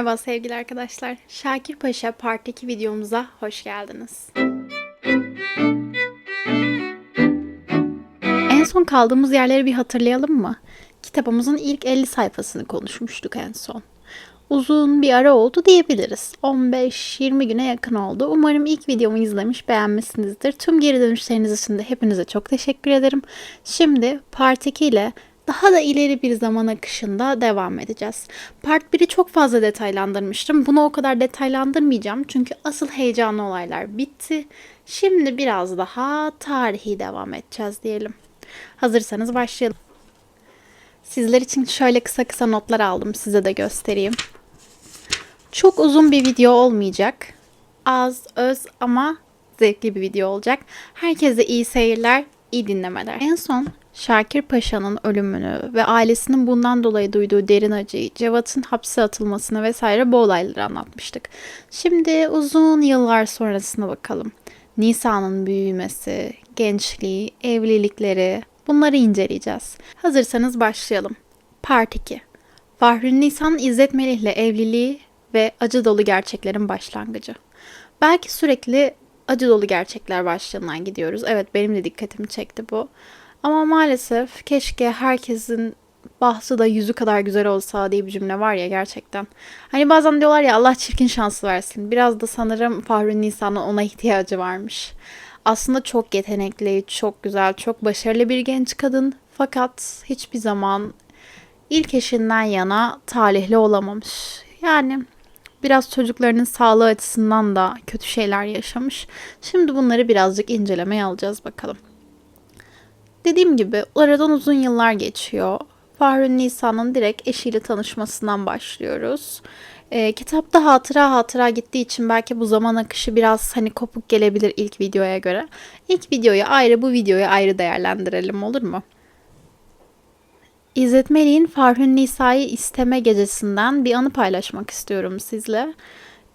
Merhaba sevgili arkadaşlar. Şakir Paşa Part 2 videomuza hoş geldiniz. En son kaldığımız yerleri bir hatırlayalım mı? Kitabımızın ilk 50 sayfasını konuşmuştuk en son. Uzun bir ara oldu diyebiliriz. 15-20 güne yakın oldu. Umarım ilk videomu izlemiş beğenmişsinizdir. Tüm geri dönüşleriniz için de hepinize çok teşekkür ederim. Şimdi Part 2 ile daha da ileri bir zaman akışında devam edeceğiz. Part 1'i çok fazla detaylandırmıştım. Bunu o kadar detaylandırmayacağım. Çünkü asıl heyecanlı olaylar bitti. Şimdi biraz daha tarihi devam edeceğiz diyelim. Hazırsanız başlayalım. Sizler için şöyle kısa kısa notlar aldım. Size de göstereyim. Çok uzun bir video olmayacak. Az, öz ama zevkli bir video olacak. Herkese iyi seyirler, iyi dinlemeler. En son Şakir Paşa'nın ölümünü ve ailesinin bundan dolayı duyduğu derin acıyı, Cevat'ın hapse atılmasını vesaire bu olayları anlatmıştık. Şimdi uzun yıllar sonrasına bakalım. Nisa'nın büyümesi, gençliği, evlilikleri bunları inceleyeceğiz. Hazırsanız başlayalım. Part 2 Fahri Nisa'nın İzzet Melih'le evliliği ve acı dolu gerçeklerin başlangıcı. Belki sürekli acı dolu gerçekler başlığından gidiyoruz. Evet benim de dikkatimi çekti bu. Ama maalesef keşke herkesin bahsı da yüzü kadar güzel olsa diye bir cümle var ya gerçekten. Hani bazen diyorlar ya Allah çirkin şansı versin. Biraz da sanırım Fahri Nisa'nın ona ihtiyacı varmış. Aslında çok yetenekli, çok güzel, çok başarılı bir genç kadın. Fakat hiçbir zaman ilk eşinden yana talihli olamamış. Yani biraz çocuklarının sağlığı açısından da kötü şeyler yaşamış. Şimdi bunları birazcık incelemeye alacağız bakalım. Dediğim gibi aradan uzun yıllar geçiyor. Fahri Nisa'nın direkt eşiyle tanışmasından başlıyoruz. E, kitapta hatıra hatıra gittiği için belki bu zaman akışı biraz hani kopuk gelebilir ilk videoya göre. İlk videoyu ayrı bu videoyu ayrı değerlendirelim olur mu? İzzet Melih'in Farhun Nisa'yı isteme gecesinden bir anı paylaşmak istiyorum sizle.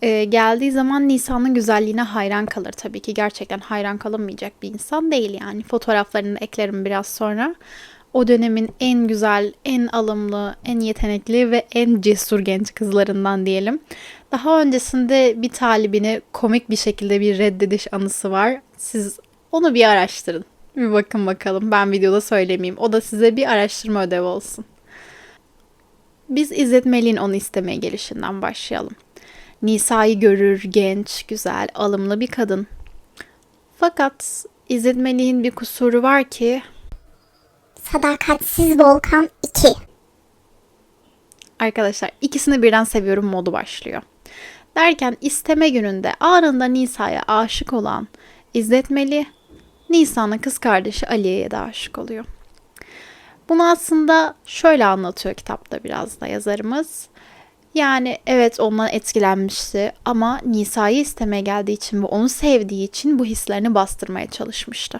Ee, geldiği zaman Nisa'nın güzelliğine hayran kalır tabii ki. Gerçekten hayran kalamayacak bir insan değil yani. Fotoğraflarını eklerim biraz sonra. O dönemin en güzel, en alımlı, en yetenekli ve en cesur genç kızlarından diyelim. Daha öncesinde bir talibini komik bir şekilde bir reddediş anısı var. Siz onu bir araştırın. Bir bakın bakalım. Ben videoda söylemeyeyim. O da size bir araştırma ödevi olsun. Biz İzzet Melih'in onu istemeye gelişinden başlayalım. Nisa'yı görür, genç, güzel, alımlı bir kadın. Fakat İzzet Melih'in bir kusuru var ki Sadakatsiz Volkan 2. arkadaşlar ikisini birden seviyorum modu başlıyor. Derken isteme gününde anında Nisa'ya aşık olan İzzet Melih, Nisa'nın kız kardeşi Aliye'ye de aşık oluyor. Bunu aslında şöyle anlatıyor kitapta biraz da yazarımız. Yani evet ondan etkilenmişti ama Nisa'yı istemeye geldiği için ve onu sevdiği için bu hislerini bastırmaya çalışmıştı.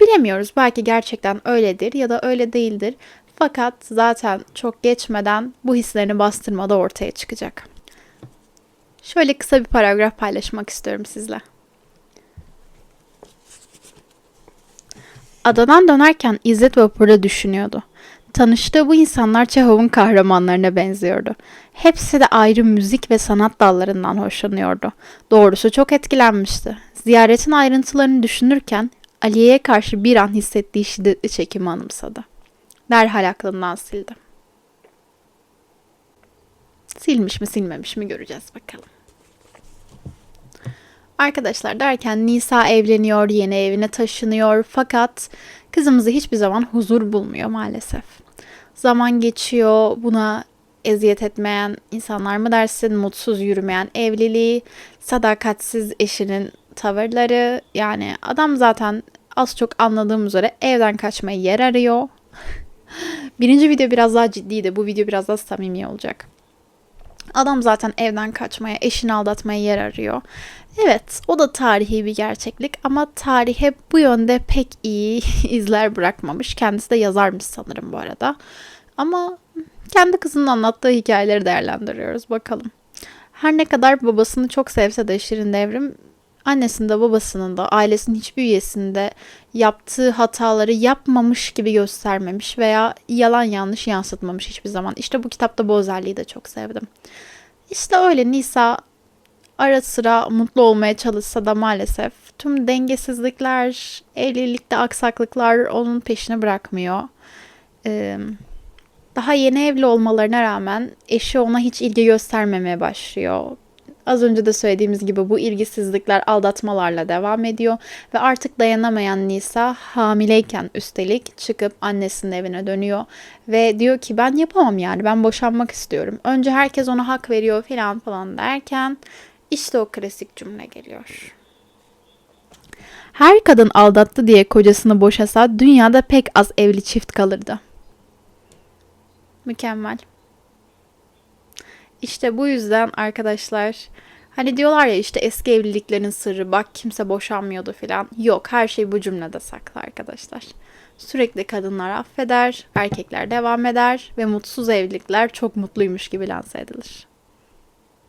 Bilemiyoruz belki gerçekten öyledir ya da öyle değildir. Fakat zaten çok geçmeden bu hislerini bastırmada ortaya çıkacak. Şöyle kısa bir paragraf paylaşmak istiyorum sizle. Adadan dönerken İzzet vapurda düşünüyordu. Tanıştığı bu insanlar Çehov'un kahramanlarına benziyordu. Hepsi de ayrı müzik ve sanat dallarından hoşlanıyordu. Doğrusu çok etkilenmişti. Ziyaretin ayrıntılarını düşünürken Aliye'ye karşı bir an hissettiği şiddetli çekimi anımsadı. Derhal aklından sildi. Silmiş mi silmemiş mi göreceğiz bakalım. Arkadaşlar derken Nisa evleniyor, yeni evine taşınıyor fakat kızımızı hiçbir zaman huzur bulmuyor maalesef. Zaman geçiyor, buna eziyet etmeyen insanlar mı dersin, mutsuz yürümeyen evliliği, sadakatsiz eşinin tavırları yani adam zaten az çok anladığım üzere evden kaçmaya yer arıyor. Birinci video biraz daha ciddiydi. Bu video biraz daha samimi olacak. Adam zaten evden kaçmaya, eşini aldatmaya yer arıyor. Evet, o da tarihi bir gerçeklik ama tarih hep bu yönde pek iyi izler bırakmamış. Kendisi de yazarmış sanırım bu arada. Ama kendi kızının anlattığı hikayeleri değerlendiriyoruz bakalım. Her ne kadar babasını çok sevse de Şirin Devrim annesinin de babasının da ailesinin hiçbir üyesinde yaptığı hataları yapmamış gibi göstermemiş veya yalan yanlış yansıtmamış hiçbir zaman. İşte bu kitapta bu özelliği de çok sevdim. İşte öyle Nisa ara sıra mutlu olmaya çalışsa da maalesef tüm dengesizlikler, evlilikte aksaklıklar onun peşini bırakmıyor. Ee, daha yeni evli olmalarına rağmen eşi ona hiç ilgi göstermemeye başlıyor. Az önce de söylediğimiz gibi bu ilgisizlikler aldatmalarla devam ediyor ve artık dayanamayan Nisa hamileyken üstelik çıkıp annesinin evine dönüyor ve diyor ki ben yapamam yani ben boşanmak istiyorum. Önce herkes ona hak veriyor falan falan derken işte o klasik cümle geliyor. Her kadın aldattı diye kocasını boşasa dünyada pek az evli çift kalırdı. Mükemmel. İşte bu yüzden arkadaşlar hani diyorlar ya işte eski evliliklerin sırrı bak kimse boşanmıyordu falan. Yok her şey bu cümlede saklı arkadaşlar. Sürekli kadınlar affeder, erkekler devam eder ve mutsuz evlilikler çok mutluymuş gibi lanse edilir.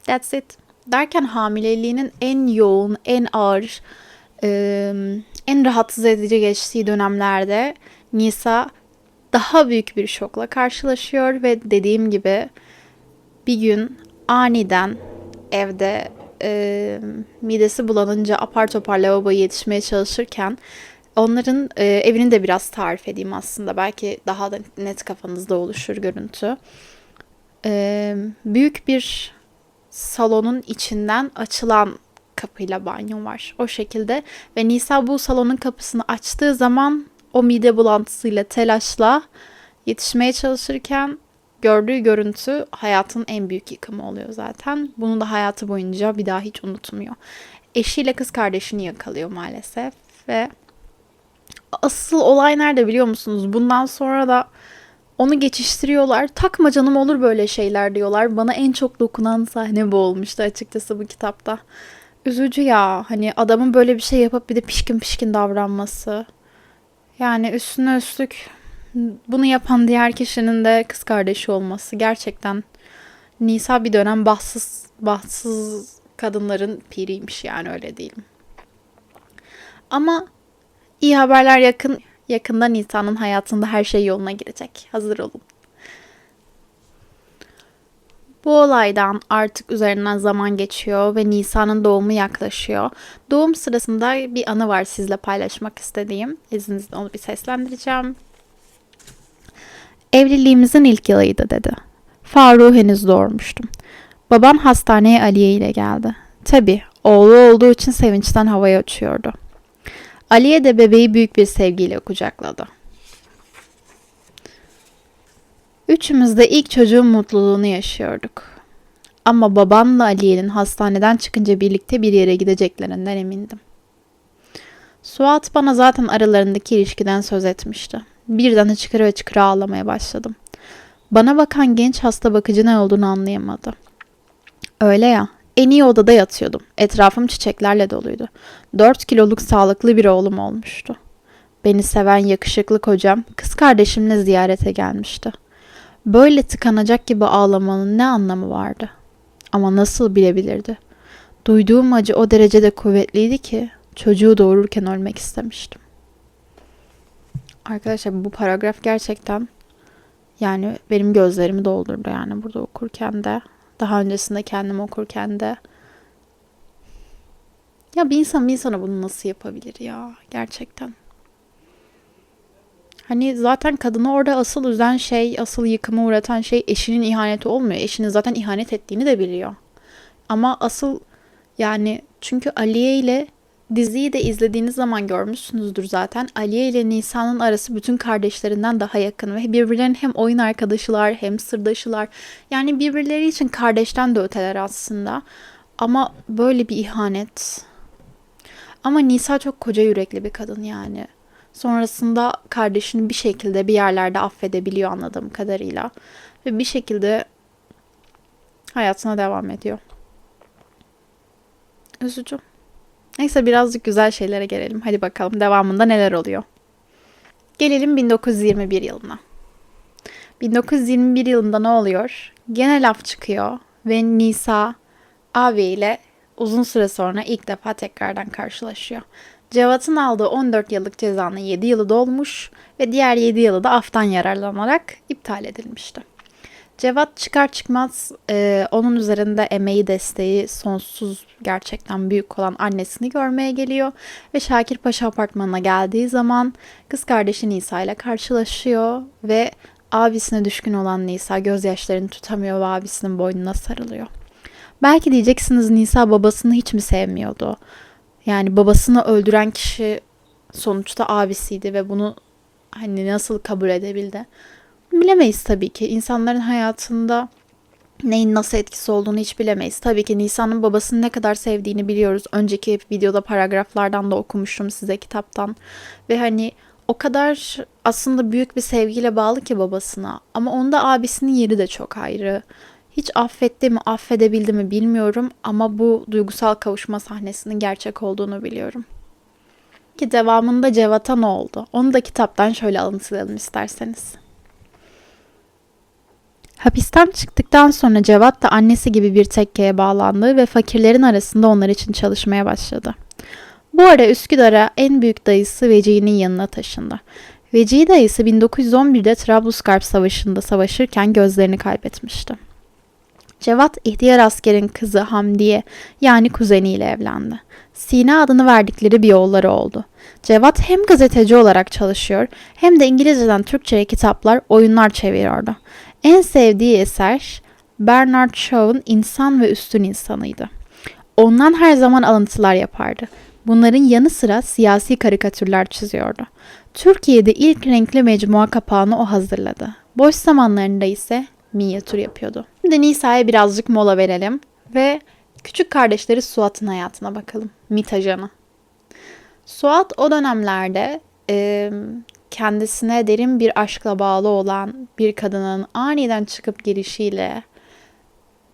That's it. Derken hamileliğinin en yoğun, en ağır, en rahatsız edici geçtiği dönemlerde Nisa daha büyük bir şokla karşılaşıyor ve dediğim gibi bir gün aniden evde e, midesi bulanınca apar topar lavaboya yetişmeye çalışırken onların e, evini de biraz tarif edeyim aslında. Belki daha da net kafanızda oluşur görüntü. E, büyük bir salonun içinden açılan kapıyla banyo var. O şekilde ve Nisa bu salonun kapısını açtığı zaman o mide bulantısıyla telaşla yetişmeye çalışırken gördüğü görüntü hayatın en büyük yıkımı oluyor zaten. Bunu da hayatı boyunca bir daha hiç unutmuyor. Eşiyle kız kardeşini yakalıyor maalesef ve asıl olay nerede biliyor musunuz? Bundan sonra da onu geçiştiriyorlar. Takma canım olur böyle şeyler diyorlar. Bana en çok dokunan sahne bu olmuştu açıkçası bu kitapta. Üzücü ya. Hani adamın böyle bir şey yapıp bir de pişkin pişkin davranması. Yani üstüne üstlük bunu yapan diğer kişinin de kız kardeşi olması gerçekten Nisa bir dönem bahtsız bahtsız kadınların piriymiş yani öyle değilim. Ama iyi haberler yakın yakında Nisa'nın hayatında her şey yoluna girecek. Hazır olun. Bu olaydan artık üzerinden zaman geçiyor ve Nisa'nın doğumu yaklaşıyor. Doğum sırasında bir anı var sizle paylaşmak istediğim. İzninizle onu bir seslendireceğim. Evliliğimizin ilk yılıydı dedi. Faruk'u henüz doğurmuştum. Babam hastaneye Aliye ile geldi. Tabi oğlu olduğu için sevinçten havaya uçuyordu. Aliye de bebeği büyük bir sevgiyle kucakladı. Üçümüz de ilk çocuğun mutluluğunu yaşıyorduk. Ama babanla Aliye'nin hastaneden çıkınca birlikte bir yere gideceklerinden emindim. Suat bana zaten aralarındaki ilişkiden söz etmişti. Birden hıçkıra hıçkıra ağlamaya başladım. Bana bakan genç hasta bakıcı ne olduğunu anlayamadı. Öyle ya, en iyi odada yatıyordum. Etrafım çiçeklerle doluydu. Dört kiloluk sağlıklı bir oğlum olmuştu. Beni seven yakışıklı kocam kız kardeşimle ziyarete gelmişti. Böyle tıkanacak gibi ağlamanın ne anlamı vardı? Ama nasıl bilebilirdi? Duyduğum acı o derecede kuvvetliydi ki çocuğu doğururken ölmek istemiştim. Arkadaşlar bu paragraf gerçekten yani benim gözlerimi doldurdu yani burada okurken de daha öncesinde kendim okurken de ya bir insan bir insana bunu nasıl yapabilir ya gerçekten. Hani zaten kadını orada asıl üzen şey, asıl yıkıma uğratan şey eşinin ihaneti olmuyor. Eşinin zaten ihanet ettiğini de biliyor. Ama asıl yani çünkü Aliye ile diziyi de izlediğiniz zaman görmüşsünüzdür zaten. Aliye ile Nisa'nın arası bütün kardeşlerinden daha yakın ve birbirlerinin hem oyun arkadaşılar hem sırdaşılar. Yani birbirleri için kardeşten de öteler aslında. Ama böyle bir ihanet. Ama Nisa çok koca yürekli bir kadın yani. Sonrasında kardeşini bir şekilde bir yerlerde affedebiliyor anladığım kadarıyla. Ve bir şekilde hayatına devam ediyor. Üzücü. Neyse birazcık güzel şeylere gelelim. Hadi bakalım devamında neler oluyor. Gelelim 1921 yılına. 1921 yılında ne oluyor? Gene laf çıkıyor ve Nisa Avi ile uzun süre sonra ilk defa tekrardan karşılaşıyor. Cevat'ın aldığı 14 yıllık cezanın 7 yılı dolmuş ve diğer 7 yılı da aftan yararlanarak iptal edilmişti. Cevat çıkar çıkmaz e, onun üzerinde emeği desteği sonsuz gerçekten büyük olan annesini görmeye geliyor. Ve Şakir Paşa apartmanına geldiği zaman kız kardeşi Nisa ile karşılaşıyor ve abisine düşkün olan Nisa gözyaşlarını tutamıyor ve abisinin boynuna sarılıyor. Belki diyeceksiniz Nisa babasını hiç mi sevmiyordu? Yani babasını öldüren kişi sonuçta abisiydi ve bunu hani nasıl kabul edebildi? Bilemeyiz tabii ki. İnsanların hayatında neyin nasıl etkisi olduğunu hiç bilemeyiz. Tabii ki Nisan'ın babasını ne kadar sevdiğini biliyoruz. Önceki videoda paragraflardan da okumuştum size kitaptan. Ve hani o kadar aslında büyük bir sevgiyle bağlı ki babasına. Ama onda abisinin yeri de çok ayrı. Hiç affetti mi, affedebildi mi bilmiyorum ama bu duygusal kavuşma sahnesinin gerçek olduğunu biliyorum. Ki devamında Cevat'a ne oldu? Onu da kitaptan şöyle alıntılayalım isterseniz. Hapisten çıktıktan sonra Cevat da annesi gibi bir tekkeye bağlandı ve fakirlerin arasında onlar için çalışmaya başladı. Bu ara Üsküdar'a en büyük dayısı Vecihi'nin yanına taşındı. Vecihi dayısı 1911'de Trablusgarp Savaşı'nda savaşırken gözlerini kaybetmişti. Cevat ihtiyar askerin kızı Hamdiye yani kuzeniyle evlendi. Sina adını verdikleri bir oğulları oldu. Cevat hem gazeteci olarak çalışıyor hem de İngilizceden Türkçe'ye kitaplar, oyunlar çeviriyordu. En sevdiği eser Bernard Shaw'un İnsan ve Üstün İnsanıydı. Ondan her zaman alıntılar yapardı. Bunların yanı sıra siyasi karikatürler çiziyordu. Türkiye'de ilk renkli mecmua kapağını o hazırladı. Boş zamanlarında ise minyatür yapıyordu. Şimdi Nisa'ya birazcık mola verelim ve küçük kardeşleri Suat'ın hayatına bakalım. Mit ajanı. Suat o dönemlerde e, kendisine derin bir aşkla bağlı olan bir kadının aniden çıkıp girişiyle,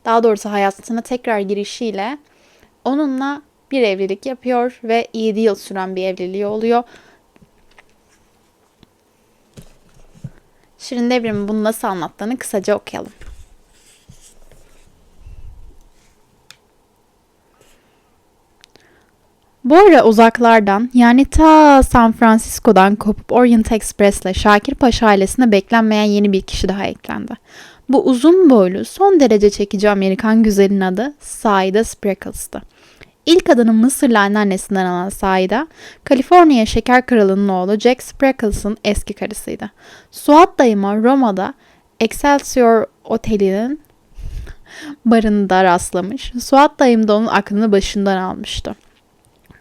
daha doğrusu hayatına tekrar girişiyle onunla bir evlilik yapıyor ve 7 yıl süren bir evliliği oluyor. Şirin Devrim'in bunu nasıl anlattığını kısaca okuyalım. Bu ara uzaklardan yani ta San Francisco'dan kopup Orient Express'le Şakir Paşa ailesine beklenmeyen yeni bir kişi daha eklendi. Bu uzun boylu, son derece çekici Amerikan güzelin adı Saida Spreckles'tı. İlk adını Mısırlı anneannesinden alan Saida, Kaliforniya şeker kralının oğlu Jack Spreckles'ın eski karısıydı. Suat dayıma Roma'da Excelsior Oteli'nin barında rastlamış. Suat dayım da onun aklını başından almıştı.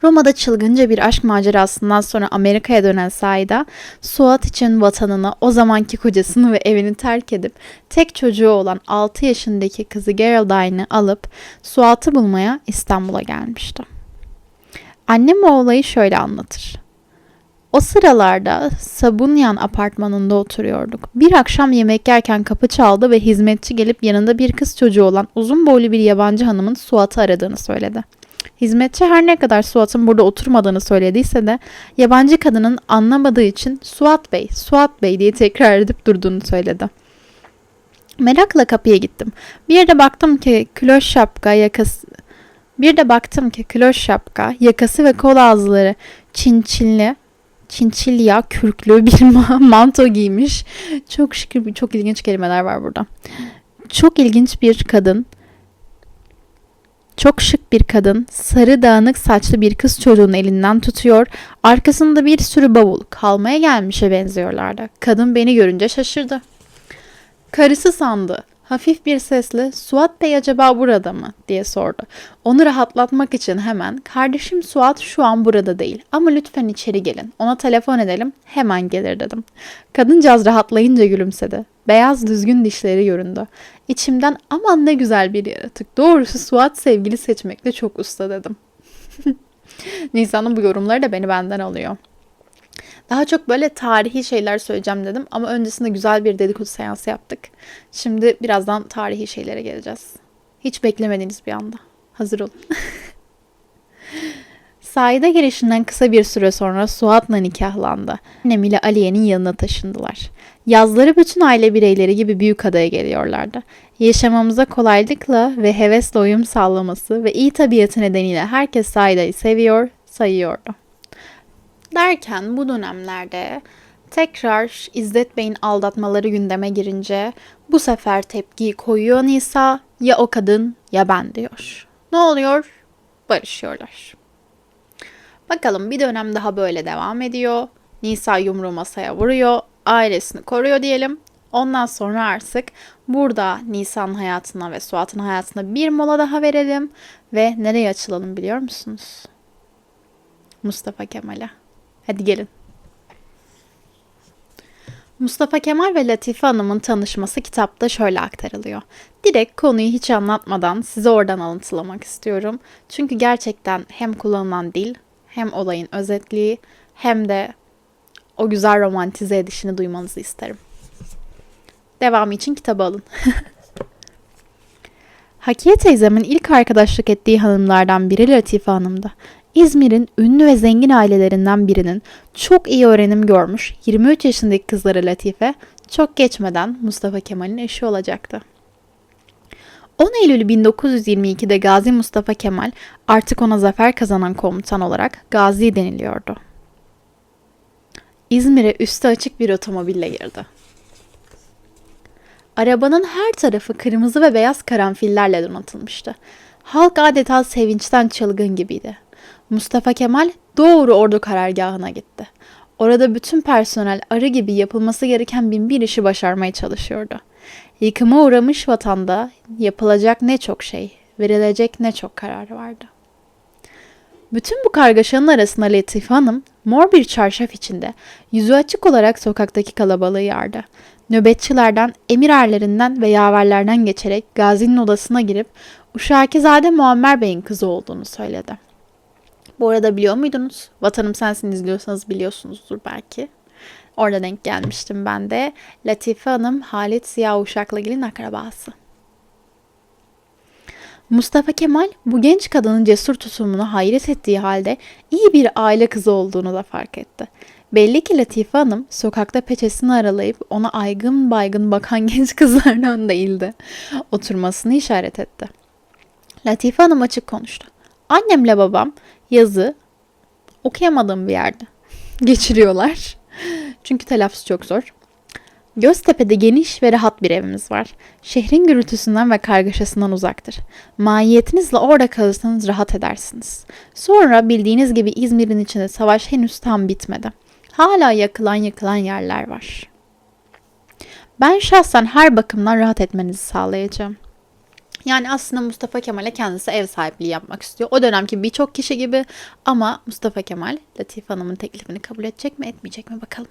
Roma'da çılgınca bir aşk macerasından sonra Amerika'ya dönen Saida, Suat için vatanını, o zamanki kocasını ve evini terk edip tek çocuğu olan 6 yaşındaki kızı Geraldine'ı alıp Suat'ı bulmaya İstanbul'a gelmişti. Annem o olayı şöyle anlatır. O sıralarda Sabunyan apartmanında oturuyorduk. Bir akşam yemek yerken kapı çaldı ve hizmetçi gelip yanında bir kız çocuğu olan uzun boylu bir yabancı hanımın Suat'ı aradığını söyledi. Hizmetçi her ne kadar Suat'ın burada oturmadığını söylediyse de yabancı kadının anlamadığı için Suat Bey, Suat Bey diye tekrar edip durduğunu söyledi. Merakla kapıya gittim. Bir yerde baktım ki kloş şapka yakası bir de baktım ki kloş şapka, yakası ve kol ağızları çinçinli, çinçilya kürklü bir manto giymiş. Çok şükür çok ilginç kelimeler var burada. Çok ilginç bir kadın çok şık bir kadın sarı dağınık saçlı bir kız çocuğun elinden tutuyor. Arkasında bir sürü bavul kalmaya gelmişe benziyorlardı. Kadın beni görünce şaşırdı. Karısı sandı. Hafif bir sesle Suat Bey acaba burada mı diye sordu. Onu rahatlatmak için hemen kardeşim Suat şu an burada değil ama lütfen içeri gelin. Ona telefon edelim hemen gelir dedim. Kadıncağız rahatlayınca gülümsedi. Beyaz düzgün dişleri göründü. İçimden aman ne güzel bir yaratık. Doğrusu Suat sevgili seçmekte çok usta dedim. Nisan'ın bu yorumları da beni benden alıyor. Daha çok böyle tarihi şeyler söyleyeceğim dedim ama öncesinde güzel bir dedikodu seansı yaptık. Şimdi birazdan tarihi şeylere geleceğiz. Hiç beklemediğiniz bir anda. Hazır olun. Saide girişinden kısa bir süre sonra Suat'la nikahlandı. Annem ile Aliye'nin yanına taşındılar. Yazları bütün aile bireyleri gibi büyük adaya geliyorlardı. Yaşamamıza kolaylıkla ve hevesle uyum sağlaması ve iyi tabiatı nedeniyle herkes Saide'yi seviyor, sayıyordu. Derken bu dönemlerde Tekrar İzzet Bey'in aldatmaları gündeme girince bu sefer tepkiyi koyuyor Nisa. Ya o kadın ya ben diyor. Ne oluyor? Barışıyorlar. Bakalım bir dönem daha böyle devam ediyor. Nisa yumruğu masaya vuruyor. Ailesini koruyor diyelim. Ondan sonra artık burada Nisa'nın hayatına ve Suat'ın hayatına bir mola daha verelim. Ve nereye açılalım biliyor musunuz? Mustafa Kemal'e. Hadi gelin. Mustafa Kemal ve Latife Hanım'ın tanışması kitapta şöyle aktarılıyor. Direkt konuyu hiç anlatmadan size oradan alıntılamak istiyorum. Çünkü gerçekten hem kullanılan dil, hem olayın özetliği, hem de o güzel romantize edişini duymanızı isterim. Devamı için kitabı alın. Hakiye teyzemin ilk arkadaşlık ettiği hanımlardan biri Latife Hanım'dı. İzmir'in ünlü ve zengin ailelerinden birinin çok iyi öğrenim görmüş 23 yaşındaki kızları Latife çok geçmeden Mustafa Kemal'in eşi olacaktı. 10 Eylül 1922'de Gazi Mustafa Kemal artık ona zafer kazanan komutan olarak Gazi deniliyordu. İzmir'e üstü açık bir otomobille girdi. Arabanın her tarafı kırmızı ve beyaz karanfillerle donatılmıştı. Halk adeta sevinçten çılgın gibiydi. Mustafa Kemal doğru ordu karargahına gitti. Orada bütün personel arı gibi yapılması gereken bin bir işi başarmaya çalışıyordu. Yıkıma uğramış vatanda yapılacak ne çok şey, verilecek ne çok karar vardı. Bütün bu kargaşanın arasında Latife Hanım mor bir çarşaf içinde yüzü açık olarak sokaktaki kalabalığı yardı. Nöbetçilerden, emir erlerinden ve yaverlerden geçerek Gazi'nin odasına girip Uşakizade Muammer Bey'in kızı olduğunu söyledi. Bu arada biliyor muydunuz? Vatanım Sensin izliyorsanız biliyorsunuzdur belki. Orada denk gelmiştim ben de. Latife Hanım Halit Ziya Uşaklıgil'in akrabası. Mustafa Kemal bu genç kadının cesur tutumunu hayret ettiği halde iyi bir aile kızı olduğunu da fark etti. Belli ki Latife Hanım sokakta peçesini aralayıp ona aygın baygın bakan genç kızlardan değildi. Oturmasını işaret etti. Latife Hanım açık konuştu. Annemle babam yazı okuyamadığım bir yerde geçiriyorlar. Çünkü telaffuz çok zor. Göztepe'de geniş ve rahat bir evimiz var. Şehrin gürültüsünden ve kargaşasından uzaktır. Mahiyetinizle orada kalırsanız rahat edersiniz. Sonra bildiğiniz gibi İzmir'in içinde savaş henüz tam bitmedi. Hala yakılan yıkılan yerler var. Ben şahsen her bakımdan rahat etmenizi sağlayacağım. Yani aslında Mustafa Kemal'e kendisi ev sahipliği yapmak istiyor. O dönemki birçok kişi gibi ama Mustafa Kemal Latife Hanım'ın teklifini kabul edecek mi etmeyecek mi bakalım.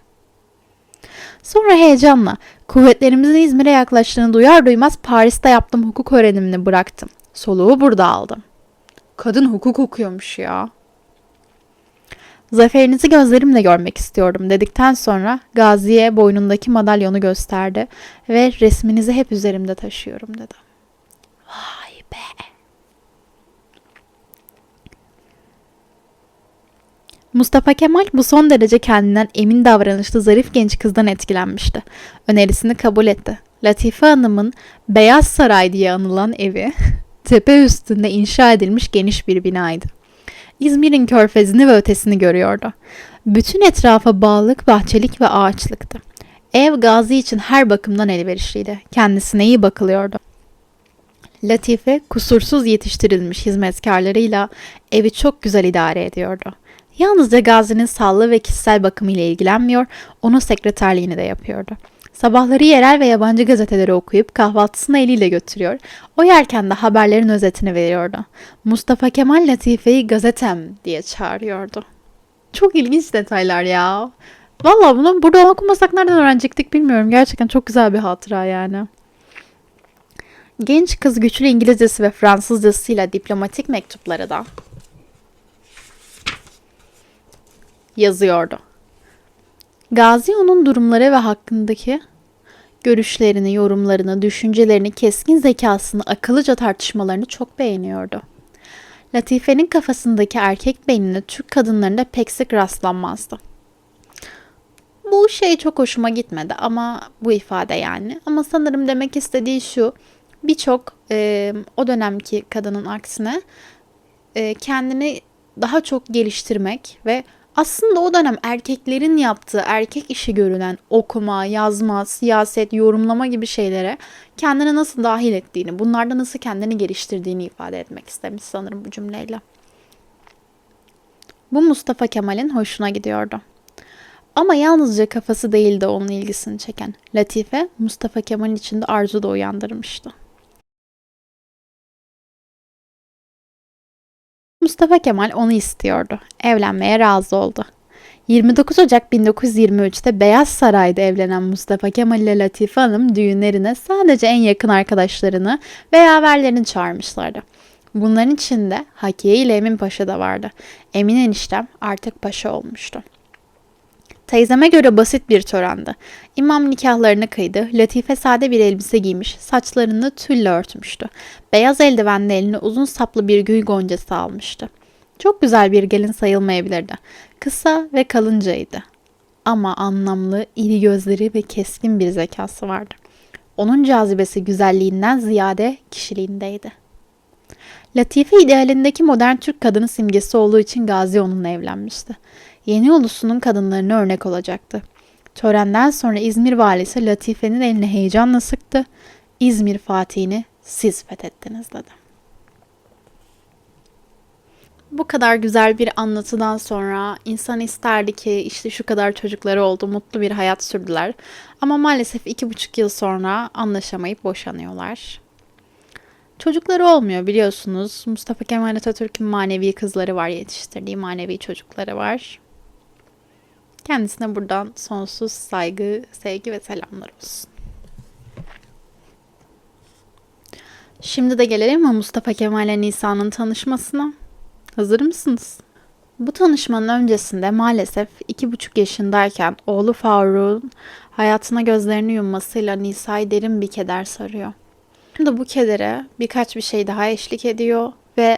Sonra heyecanla kuvvetlerimizin İzmir'e yaklaştığını duyar duymaz Paris'te yaptığım hukuk öğrenimini bıraktım. Soluğu burada aldım. Kadın hukuk okuyormuş ya. Zaferinizi gözlerimle görmek istiyorum dedikten sonra Gazi'ye boynundaki madalyonu gösterdi ve resminizi hep üzerimde taşıyorum dedi. Vay be. Mustafa Kemal bu son derece kendinden emin davranışlı zarif genç kızdan etkilenmişti. Önerisini kabul etti. Latife Hanım'ın Beyaz Saray diye anılan evi tepe üstünde inşa edilmiş geniş bir binaydı. İzmir'in körfezini ve ötesini görüyordu. Bütün etrafa bağlık, bahçelik ve ağaçlıktı. Ev Gazi için her bakımdan elverişliydi. Kendisine iyi bakılıyordu. Latife kusursuz yetiştirilmiş hizmetkarlarıyla evi çok güzel idare ediyordu. Yalnızca Gazi'nin sağlığı ve kişisel bakımı ile ilgilenmiyor, onun sekreterliğini de yapıyordu. Sabahları yerel ve yabancı gazeteleri okuyup kahvaltısını eliyle götürüyor. O yerken de haberlerin özetini veriyordu. Mustafa Kemal Latife'yi gazetem diye çağırıyordu. Çok ilginç detaylar ya. Valla bunu burada okumasak nereden öğrenecektik bilmiyorum. Gerçekten çok güzel bir hatıra yani. Genç kız güçlü İngilizcesi ve Fransızcasıyla diplomatik mektupları da yazıyordu. Gazi onun durumları ve hakkındaki görüşlerini, yorumlarını, düşüncelerini, keskin zekasını, akıllıca tartışmalarını çok beğeniyordu. Latife'nin kafasındaki erkek beynine Türk kadınlarında pek sık rastlanmazdı. Bu şey çok hoşuma gitmedi ama bu ifade yani. Ama sanırım demek istediği şu. Birçok e, o dönemki kadının aksine e, kendini daha çok geliştirmek ve Aslında o dönem erkeklerin yaptığı erkek işi görülen okuma, yazma, siyaset, yorumlama gibi şeylere kendini nasıl dahil ettiğini, bunlarda nasıl kendini geliştirdiğini ifade etmek istemiş sanırım bu cümleyle. Bu Mustafa Kemal'in hoşuna gidiyordu. Ama yalnızca kafası değildi onun ilgisini çeken. Latife, Mustafa Kemal'in içinde arzu da uyandırmıştı. Mustafa Kemal onu istiyordu. Evlenmeye razı oldu. 29 Ocak 1923'te Beyaz Saray'da evlenen Mustafa Kemal ile Latife Hanım düğünlerine sadece en yakın arkadaşlarını ve yaverlerini çağırmışlardı. Bunların içinde Hakiye ile Emin Paşa da vardı. Emin eniştem artık paşa olmuştu. Teyzeme göre basit bir törendi. İmam nikahlarını kıydı. Latife sade bir elbise giymiş. Saçlarını tülle örtmüştü. Beyaz eldivenli eline uzun saplı bir gül goncası almıştı. Çok güzel bir gelin sayılmayabilirdi. Kısa ve kalıncaydı. Ama anlamlı, iri gözleri ve keskin bir zekası vardı. Onun cazibesi güzelliğinden ziyade kişiliğindeydi. Latife idealindeki modern Türk kadını simgesi olduğu için Gazi onunla evlenmişti yeni ulusunun kadınlarına örnek olacaktı. Törenden sonra İzmir valisi Latife'nin eline heyecanla sıktı. İzmir Fatih'ini siz fethettiniz dedi. Bu kadar güzel bir anlatıdan sonra insan isterdi ki işte şu kadar çocukları oldu, mutlu bir hayat sürdüler. Ama maalesef iki buçuk yıl sonra anlaşamayıp boşanıyorlar. Çocukları olmuyor biliyorsunuz. Mustafa Kemal Atatürk'ün manevi kızları var, yetiştirdiği manevi çocukları var. Kendisine buradan sonsuz saygı, sevgi ve selamlar olsun. Şimdi de gelelim Mustafa Kemal ile Nisa'nın tanışmasına? Hazır mısınız? Bu tanışmanın öncesinde maalesef iki buçuk yaşındayken oğlu Faruk'un hayatına gözlerini yummasıyla Nisa'yı derin bir keder sarıyor. Şimdi bu kedere birkaç bir şey daha eşlik ediyor ve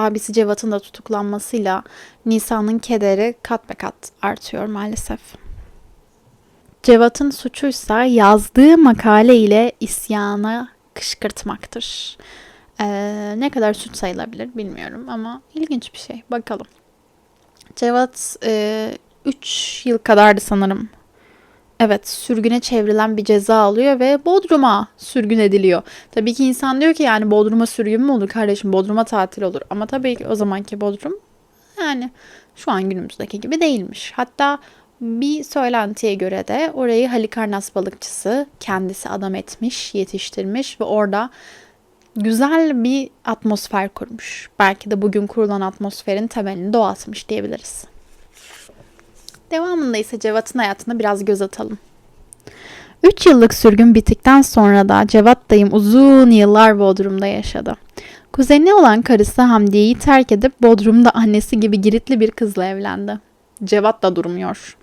abisi Cevat'ın da tutuklanmasıyla Nisa'nın kederi kat be kat artıyor maalesef. Cevat'ın suçuysa yazdığı makale ile isyana kışkırtmaktır. Ee, ne kadar suç sayılabilir bilmiyorum ama ilginç bir şey. Bakalım. Cevat 3 e, yıl kadardı sanırım Evet, sürgüne çevrilen bir ceza alıyor ve Bodrum'a sürgün ediliyor. Tabii ki insan diyor ki yani Bodrum'a sürgün mü olur kardeşim? Bodrum'a tatil olur. Ama tabii ki o zamanki Bodrum yani şu an günümüzdeki gibi değilmiş. Hatta bir söylentiye göre de orayı Halikarnas balıkçısı kendisi adam etmiş, yetiştirmiş ve orada güzel bir atmosfer kurmuş. Belki de bugün kurulan atmosferin temelini de atmış diyebiliriz. Devamında ise Cevat'ın hayatına biraz göz atalım. 3 yıllık sürgün bittikten sonra da Cevat dayım uzun yıllar Bodrum'da yaşadı. Kuzeni olan karısı Hamdiye'yi terk edip Bodrum'da annesi gibi Giritli bir kızla evlendi. Cevat da durmuyor.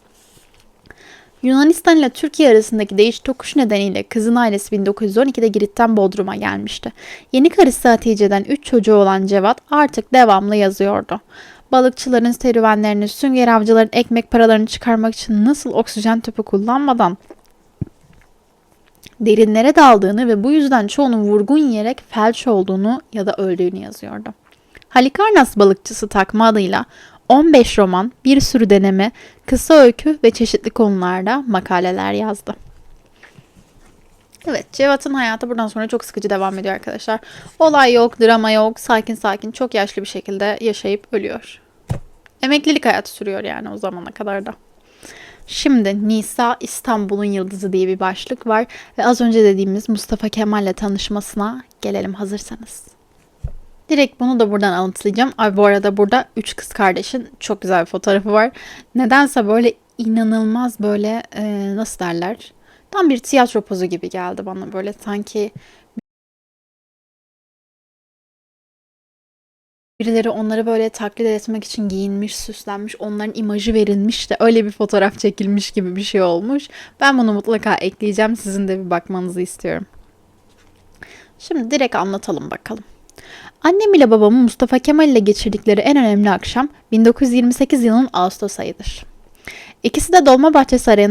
Yunanistan ile Türkiye arasındaki değiş tokuş nedeniyle kızın ailesi 1912'de Girit'ten Bodrum'a gelmişti. Yeni karısı Hatice'den 3 çocuğu olan Cevat artık devamlı yazıyordu balıkçıların serüvenlerini, sünger avcıların ekmek paralarını çıkarmak için nasıl oksijen tüpü kullanmadan derinlere daldığını ve bu yüzden çoğunun vurgun yiyerek felç olduğunu ya da öldüğünü yazıyordu. Halikarnas balıkçısı takma adıyla 15 roman, bir sürü deneme, kısa öykü ve çeşitli konularda makaleler yazdı. Evet Cevat'ın hayatı buradan sonra çok sıkıcı devam ediyor arkadaşlar. Olay yok, drama yok, sakin sakin çok yaşlı bir şekilde yaşayıp ölüyor. Emeklilik hayatı sürüyor yani o zamana kadar da. Şimdi Nisa İstanbul'un Yıldızı diye bir başlık var ve az önce dediğimiz Mustafa Kemal'le tanışmasına gelelim hazırsanız. Direkt bunu da buradan anlatacağım. Ay bu arada burada üç kız kardeşin çok güzel bir fotoğrafı var. Nedense böyle inanılmaz böyle e, nasıl derler Tam bir tiyatro pozu gibi geldi bana böyle sanki birileri onları böyle taklit etmek için giyinmiş, süslenmiş, onların imajı verilmiş de öyle bir fotoğraf çekilmiş gibi bir şey olmuş. Ben bunu mutlaka ekleyeceğim. Sizin de bir bakmanızı istiyorum. Şimdi direkt anlatalım bakalım. Annem ile babamın Mustafa Kemal ile geçirdikleri en önemli akşam 1928 yılının Ağustos ayıdır. İkisi de Dolmabahçe Sarayı'nın